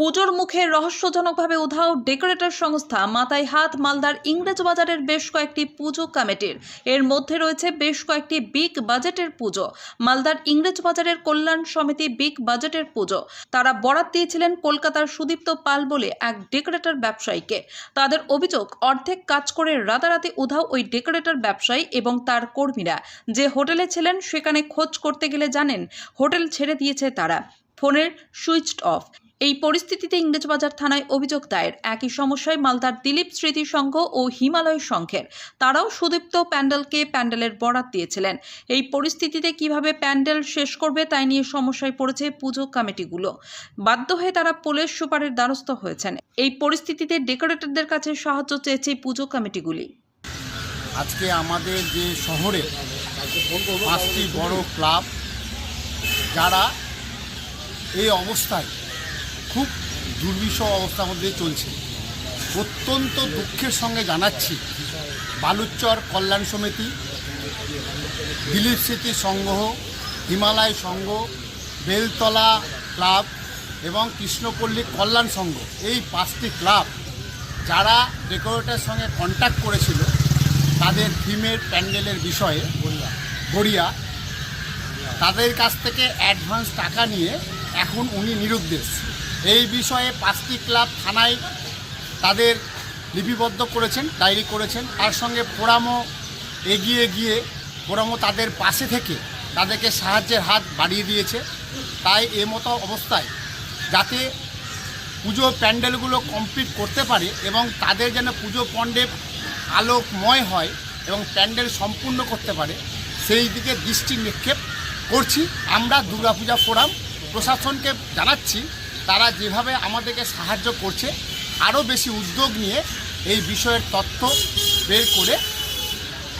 পুজোর মুখে রহস্যজনকভাবে উধাও ডেকোরেটর সংস্থা মাথায় হাত মালদার ইংরেজ বাজারের বেশ কয়েকটি পুজো কমিটির। এর মধ্যে রয়েছে বেশ কয়েকটি বিগ বাজেটের পুজো। মালদার ইংরেজ বাজারের কল্যাণ সমিতি বিগ বাজেটের পুজো। তারা বরাত দিয়েছিলেন কলকাতার সুদীপ্ত পাল বলে এক ডেকোরেটর ব্যবসায়ীকে। তাদের অভিযোগ, অর্ধেক কাজ করে রাতারাতি উধাও ওই ডেকোরেটর ব্যবসায়ী এবং তার কর্মীরা। যে হোটেলে ছিলেন সেখানে খোঁজ করতে গেলে জানেন, হোটেল ছেড়ে দিয়েছে তারা। ফোনের সুইচড অফ। এই পরিস্থিতিতে ইংরেজবাজার থানায় অভিযোগ দায়ের। একই সমস্যায় মালদার দিলীপ স্মৃতি সংঘ ও হিমালয় সংঘের। তারাও সুদীপ্ত প্যান্ডেলকে প্যান্ডেলের বরাত দিয়েছিলেন। এই পরিস্থিতিতে কীভাবে প্যান্ডেল শেষ করবে তাই নিয়ে সমস্যায় পড়েছে পুজো কমিটিগুলো। বাধ্য হয়ে তারা পুলিশ সুপারের দ্বারস্থ হয়েছেন। এই পরিস্থিতিতে ডেকোরেটরদের কাছে সাহায্য চেয়েছে পুজো কমিটিগুলি। আজকে আমাদের যে শহরে পাঁচটি বড় ক্লাব, যারা এই অবস্থায় খুব দুর্বিষহ অবস্থার মধ্যে চলছে। অত্যন্ত দুঃখের সঙ্গে জানাচ্ছি বালুচর কল্যাণ সমিতি, দিলীপ স্মৃতি সংঘ, হিমালয় সংঘ, বেলতলা ক্লাব এবং কৃষ্ণপল্লী কল্যাণ সংঘ। এই পাঁচটি ক্লাব যারা ডেকোরেটের সঙ্গে কন্ট্যাক্ট করেছিল, তাদের থিমের প্যান্ডেলের বিষয়ে গড়িয়া, তাদের কাছ থেকে অ্যাডভান্স টাকা নিয়ে এখন উনি নিরুদ্দেশ। এই বিষয়ে পাঁচটি ক্লাব থানায় তাদের লিপিবদ্ধ করেছেন, ডায়েরি করেছেন। তার সঙ্গে ফোরামও এগিয়ে গিয়ে, ফোরামও তাদের পাশে থেকে তাদেরকে সাহায্যের হাত বাড়িয়ে দিয়েছে। তাই এ মতো অবস্থায় যাতে পুজো প্যান্ডেলগুলো কমপ্লিট করতে পারে এবং তাদের যেন পুজো পণ্ডে আলোকময় হয় এবং প্যান্ডেল সম্পূর্ণ করতে পারে, সেই দিকে দৃষ্টি নিক্ষেপ করছি। আমরা দুর্গাপূজা ফোরাম প্রশাসনকে জানাচ্ছি তারা যেভাবে আমাদেরকে সাহায্য করছে, আরও বেশি উদ্যোগ নিয়ে এই বিষয়ের তথ্য বের করে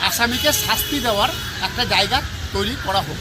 আসামিকে শাস্তি দেওয়ার একটা জায়গা তৈরি করা হোক।